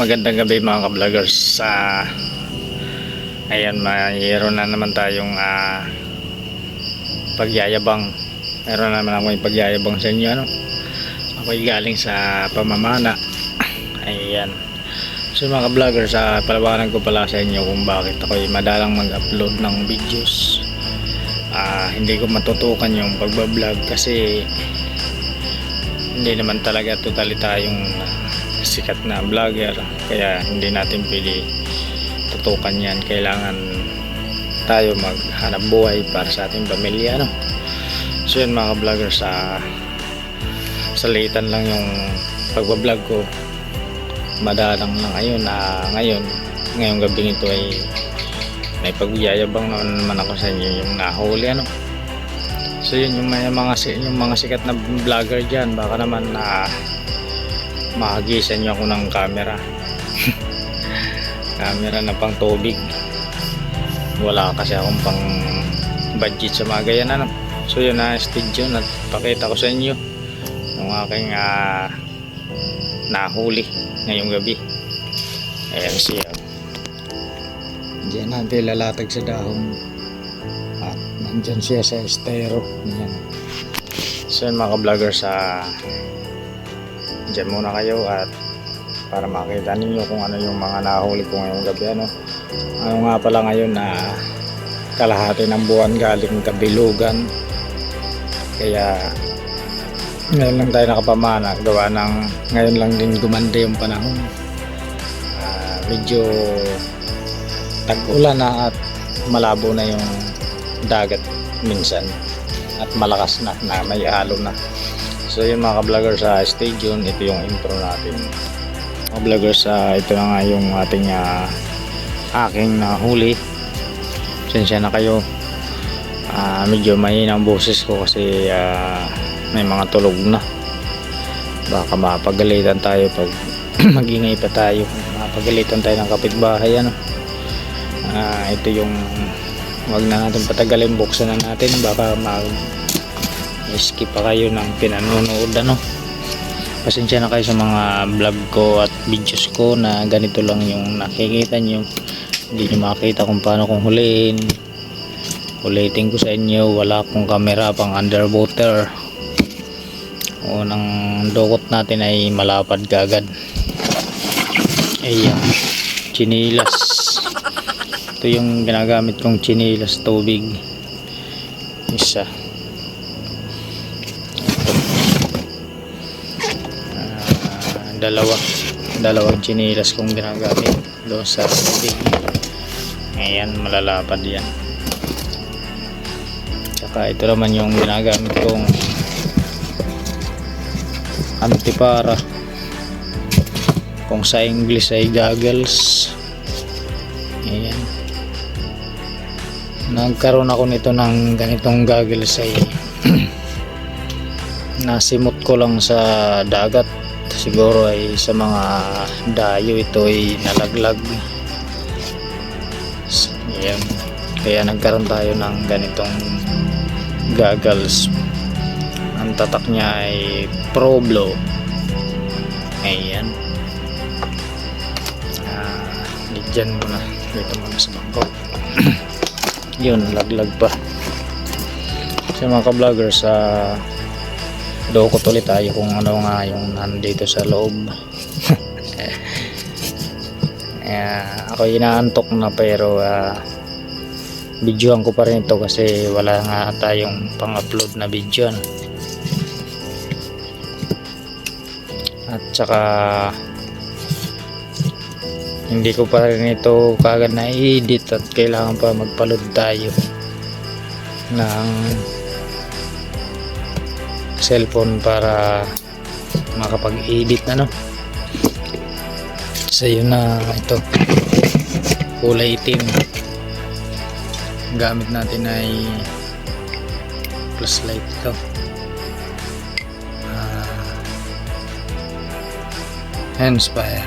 magandang gabi mga ka-vloggers. Ah, ayan, mayroon na naman tayong ah, pagyayabang. Na naman ako yung pagyayabang sa inyo. Ano? Ako'y galing sa pamamana. Ayan. So mga ka-vloggers, ah, palawanan ko pala sa inyo kung bakit ako'y madalang mag-upload ng videos. Ah, hindi ko matutukan yung pagbablog kasi hindi naman talaga totally tayong ah, sikat na vlogger kaya hindi natin pwede tutukan yan. Kailangan tayo maghanap buhay para sa ating pamilya no? so yun mga vlogger sa salitan lang yung pagbablog ko. Madalang lang ngayon na ngayon ngayong gabi ito ay may pagyayabang naman ako sa inyo yung nahuli ano? So yun yung may mga yung mga sikat na vlogger diyan baka naman na mahagisan niyo ako ng camera. camera na pang tubig. Wala kasi akong pang budget sa mga ganyan ano. So yun na studio at pakita ko sa inyo yung aking ah, nahuli ngayong gabi. Ayan siya. Diyan natin lalatag sa dahon at nandyan siya sa estero yan so yun mga ka-vlogger sa dyan muna kayo at para makita ninyo kung ano yung mga nahuli ko ngayong gabi ano? Ano nga pala ngayon na kalahati ng buwan galing kabilugan. Kaya ngayon lang tayo nakapamana. Gawa ng ngayon lang din gumanda yung panahon. Ah, medyo tag-ulan na at malabo na yung dagat minsan. At malakas na na may halo na so yun mga ka-vlogger sa stay tuned ito yung intro natin. Mga vlogger sa ito na nga yung ating ah, aking nahuli. Sensya na kayo. Ah, medyo mahina ang boses ko kasi ah, may mga tulog na. Baka mapagalitan tayo pag magingay pa tayo. Mapagalitan tayo ng kapitbahay ano. Ah, ito yung wag na natin patagalin buksan na natin. Baka mag skip pa kayo ng pinanonood ano? Pasensya na kayo sa mga vlog ko at videos ko na ganito lang yung nakikita nyo. Hindi nyo makita kung paano kung huliin. Ulitin ko sa inyo wala akong camera pang underwater. Unang dukot natin ay malapad kagad ayan chinilas. Ito yung ginagamit kong chinilas tubig. Isa dalawa dalawang chinilas kong ginagamit doon sa tubig. Ayan malalapad yan. Tsaka ito naman yung ginagamit kong antipara. Kung sa English ay goggles. Ayan. Nagkaroon ako nito ng ganitong goggles ay nasimot ko lang sa dagat siguro ay sa mga dayo ito ay nalaglag. S- ayan. Kaya nagkaroon tayo ng ganitong goggles. Ang tatak niya ay Problo ayan. Ah, dyan muna dito muna sa bangko. Yun laglag pa. Sa mga ka-vlogger sa dokot ulit tayo kung ano nga yung nandito sa loob. Kaya ako inaantok na pero uh, videoan ko pa rin ito kasi wala nga tayong pang-upload na video. At saka hindi ko pa rin ito kagad na edit at kailangan pa magpaload tayo ng cellphone para makapag-edit na no so yun na ito. Kulay itim. Gamit natin ay plus light ito Ah, handspire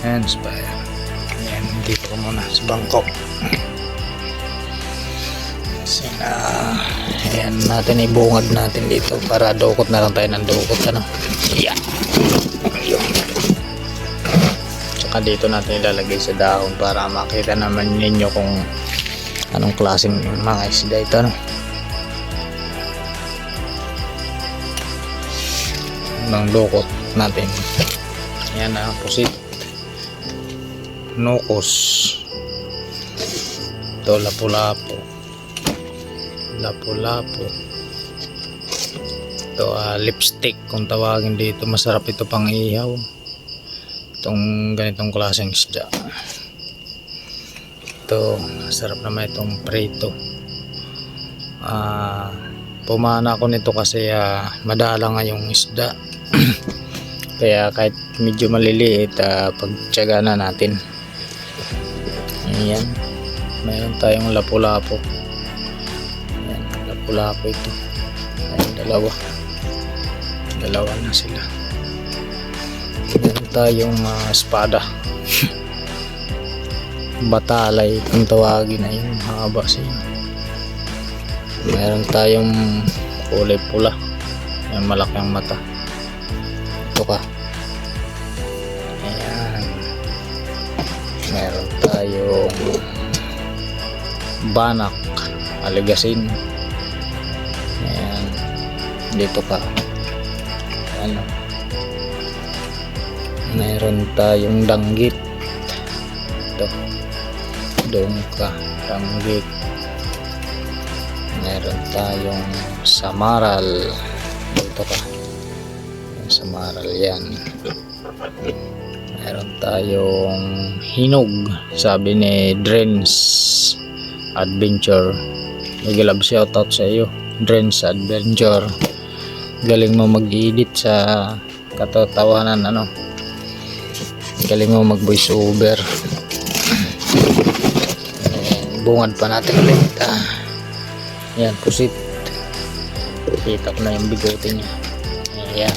handspire yan dito ko muna sa Bangkok Kasi na, ayan natin ibungad natin dito para dukot na lang tayo ng dukot ano. Yan. Ayun. Saka dito natin ilalagay sa dahon para makita naman ninyo kung anong klaseng mga isda ito. No? ng lukot natin. Yan na, pusit. Nukos. Ito, lapu-lapu. Lapu-lapu. Ito, ah, lipstick kung tawagin dito. Masarap ito pang ihaw. Itong ganitong klaseng isda. Ito, masarap naman itong prito. Ah, pumana ako nito kasi ah, madala nga yung isda. Kaya kahit medyo maliliit, uh, pagtyaga na natin. Ayan. Mayroon tayong lapu-lapo. Ayan, lapu-lapo ito. Ayan, dalawa. Dalawa na sila. Meron tayong ah, espada. Batalay kung tawagin na yung haba siya. Meron tayong kulay pula. Yung malaki ang mata. Ito ka. Ayan. Meron tayong banak. Aligasin. Dito ka. Ano. Meron tayong danggit. Ito. Doon ka. Danggit. Meron tayong samaral. Dito ka. Yung Samaral yan. Meron tayong hinog. Sabi ni Drens Adventure. Nag-love shoutout sa iyo. Drens Adventure. Galing mo mag-edit sa katatawanan ano. Galing mo mag voice over. Eh, bungad pa natin ulit. Ah. Yan, pusit. Kita ko na yung bigote niya. Ayan.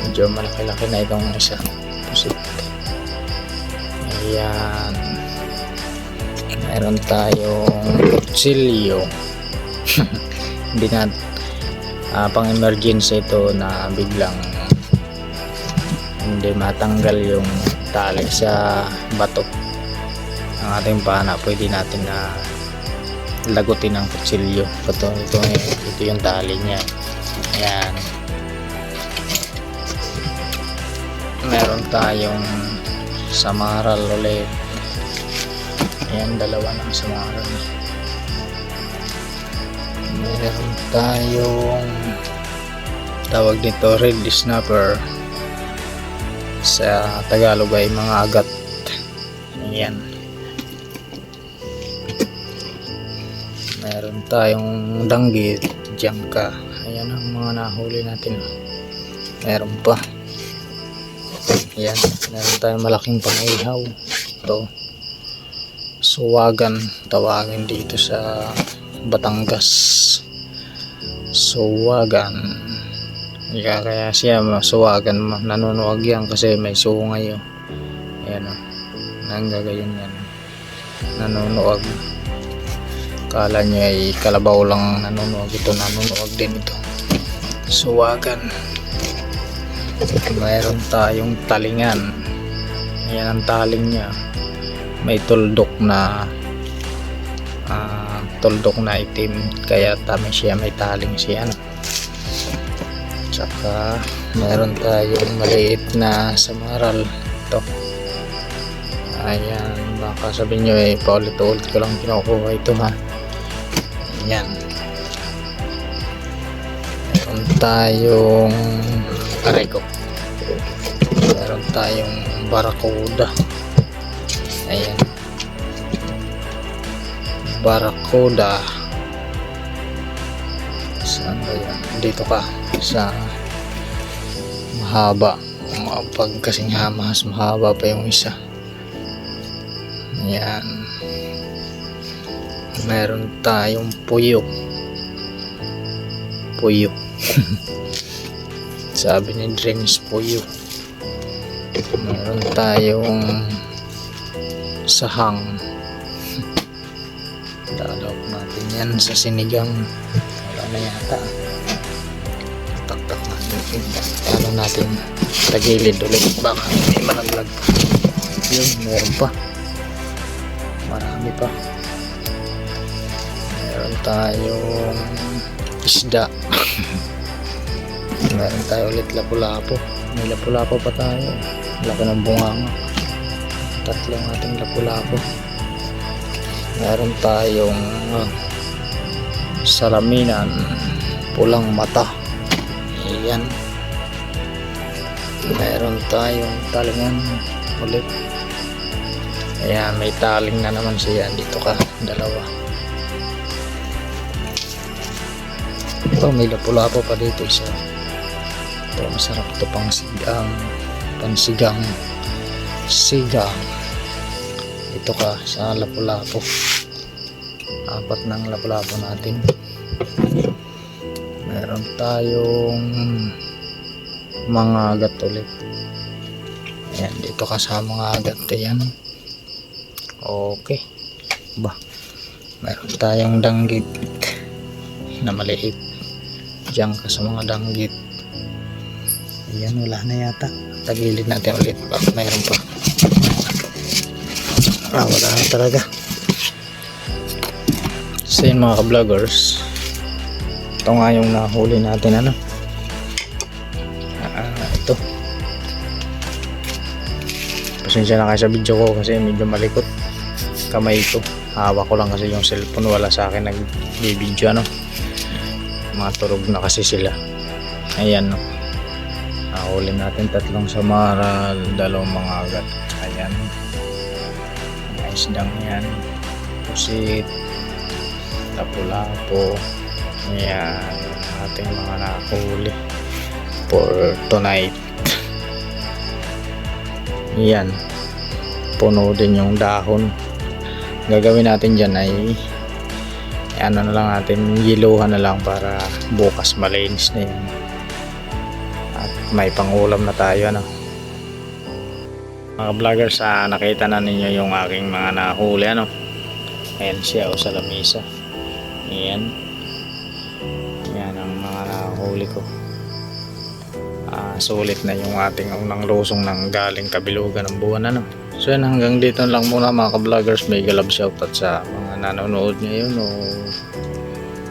Medyo malaki-laki na itong isa. Pusit. Ayan. Meron tayong kutsilyo. Hindi na ah, pang emergency ito na biglang hindi matanggal yung tali sa bato. Ang ating pana pwede natin na lagutin ng kutsilyo. Ito, ito, ito yung tali niya. Ayan. Meron tayong samaral ulit. Ayan dalawa ng samaral. Meron tayong tawag dito red snapper. Sa Tagalog ay mga agat. Ayan meron tayong danggit jangka ayan ang mga nahuli natin. Meron pa. Ayan meron tayong malaking pangihaw. Ito. Suwagan. Tawagin dito sa Batangas. Suwagan kaya, kaya siya masuwagan ma- nanunuwag yan kasi may sungay oh. ayan o nanggagayon yan. Nanunuwag. Kala niya ay kalabaw lang nanunuwag ito nanunuwag din ito. Suwagan. Mayroon tayong talingan. Ayan ang taling niya. May tuldok na ah, tuldok na itim. Kaya tama siya may taling siya no? Tsaka meron tayong maliit na samaral ito. Ayan baka sabihin nyo eh paulit-ulit ko lang kinukuha ito ha? Ayan. Meron tayong aray ko. Meron tayong barakuda ayan. Barakuda saan ba yan dito ka sa mahaba. Pag kasing mas mahaba pa yung isa. Ayan. Meron tayong puyo. Puyo. Sabi ni Dreams puyo. Meron tayong sahang. Dalawak natin yan sa sinigang. Na yata. Taktak natin. Ano natin tagilid ulit. Baka may malaglag. Yun, meron pa. Marami pa. Meron tayong isda. meron tayo ulit lapu-lapo. May lapu-lapo pa tayo. Laki ng bunganga. Tatlong ating lapu-lapo. Meron tayong ah, salaminan. Pulang mata. Ayan. Meron tayong talingan ulit. Ayan, may taling na naman siya. Dito ka, dalawa. Ito, may lapu-lapo pa dito isa. Ito, masarap ito pang sigang. Pansigang. Sigang. Dito ka sa lapu-lapo. Apat ng lapu-lapo natin. Meron tayong mga agat ulit. Ayan, dito ka sa mga agat. Ayan. Okay. Ba. Meron tayong danggit na maliit. Diyan ka sa mga danggit. Ayan, wala na yata. Tagilid natin ulit. Bakit mayroon pa? Ah, wala talaga. So yun mga ka-vloggers. Ito nga yung nahuli natin ano. Ah, ito. Pasensya na kayo sa video ko kasi medyo malikot kamay ko. Hawak ko lang kasi yung cellphone wala sa akin nag-video ano. Mga turog na kasi sila. Ayan no. Nahuli natin tatlong samaral, dalawang mga agat. Ayan. Mga isdang yan. Pusit. Lapu-lapo. Ayan. Ating mga nakahuli for tonight. Yan. Puno din yung dahon. Gagawin natin dyan ay ano na lang natin, yiluhan na lang para bukas malinis na yun. At may pangulam na tayo ano. Mga vloggers, ah, nakita na ninyo yung aking mga nahuli ano. Ayan siya o sa lamisa. Ayan. Yan ang mga nahuli ko. Ah, sulit na yung ating unang lusong ng galing kabilugan ng buwan ano. So yan hanggang dito lang muna mga ka-vloggers. May galab shoutout sa mga nanonood ngayon o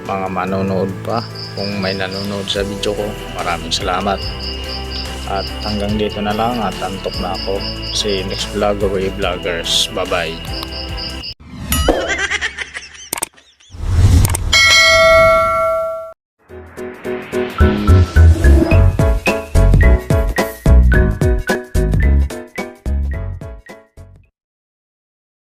mga manonood pa. Kung may nanonood sa video ko, maraming salamat. At hanggang dito na lang at antok na ako. See you next vlog or vloggers. Bye bye.